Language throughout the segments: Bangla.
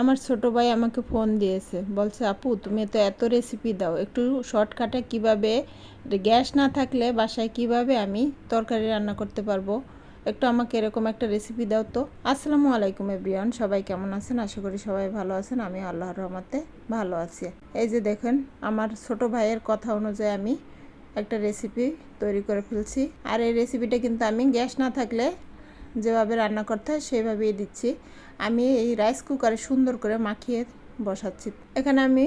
আমার ছোট ভাই আমাকে ফোন দিয়েছে। বলছে, আপু, তুমি তো এত রেসিপি দাও, একটু শর্টকাটে কীভাবে, গ্যাস না থাকলে বাসায় কীভাবে আমি তরকারি রান্না করতে পারব? একটু আমাকে এরকম একটা রেসিপি দাও তো। আসসালামু আলাইকুম এভরিওয়ান সবাই কেমন আছেন? আশা করি সবাই ভালো আছেন, আমি আল্লাহর রহমতে ভালো আছি। এই যে দেখেন, আমার ছোট ভাইয়ের কথা অনুযায়ী আমি একটা রেসিপি তৈরি করে ফেলছি। আর এই রেসিপিটা কিন্তু আমি গ্যাস না থাকলে যেভাবে রান্না করতে হয়, সেভাবেই দিচ্ছি। আমি এই রাইস কুকারে সুন্দর করে মাখিয়ে বসাচ্ছি। এখানে আমি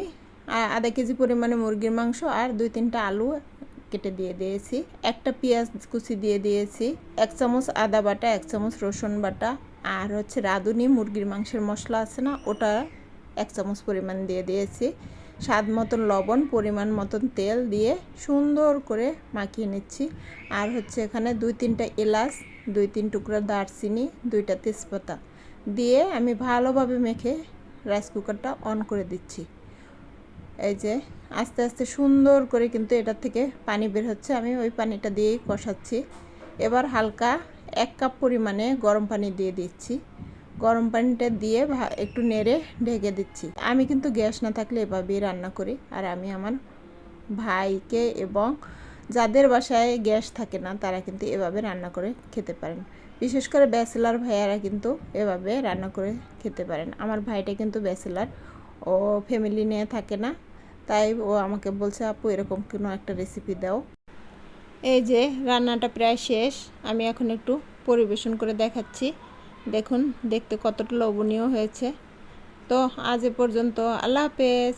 আধা কেজি পরিমাণে মুরগির মাংস আর দুই তিনটা আলু কেটে দিয়ে দিয়েছি। একটা পেঁয়াজ কুচি দিয়ে দিয়েছি, এক চামচ আদা বাটা, এক চামচ রসুন বাটা আর হচ্ছে রাঁধুনি। মুরগির মাংসের মশলা আছে না, ওটা এক চামচ পরিমাণ দিয়ে দিয়েছি। স্বাদ মতন লবণ, পরিমাণ মতন তেল দিয়ে সুন্দর করে মাখিয়ে নিচ্ছি। আর হচ্ছে এখানে দুই তিনটা এলাচ, দুই তিন টুকরা দারচিনি, দুইটা তেজপাতা দিয়ে আমি ভালোভাবে মেখে রাইস কুকারটা অন করে দিচ্ছি। এই যে আস্তে আস্তে সুন্দর করে কিন্তু এটা থেকে পানি বের হচ্ছে। আমি ওই পানিটা দিয়েই কষাচ্ছি। এবার হালকা এক কাপ পরিমাণে গরম পানি দিয়ে দিচ্ছি। গরম পানিটা দিয়ে একটু নেড়ে ঢেকে দিচ্ছি। আমি কিন্তু গ্যাস না থাকলে এভাবেই রান্না করি। আর আমি আমার ভাইকে এবং যাদের বাসায় গ্যাস থাকে না, তারা কিন্তু এভাবে রান্না করে খেতে পারেন। বিশেষ করে ব্যাচেলার ভাইয়ারা কিন্তু এভাবে রান্না করে খেতে পারেন। আমার ভাইটা কিন্তু ব্যাচেলার, ও ফ্যামিলি নিয়ে থাকে না, তাই ও আমাকে বলছে, আপু, এরকম কোনো একটা রেসিপি দাও। এই যে, রান্নাটা প্রায় শেষ। আমি এখন একটু পরিবেশন করে দেখাচ্ছি। দেখুন দেখতে কতটা লোভনীয় হয়েছে। তো আজ এ পর্যন্ত আল্লাহ হাফেজ।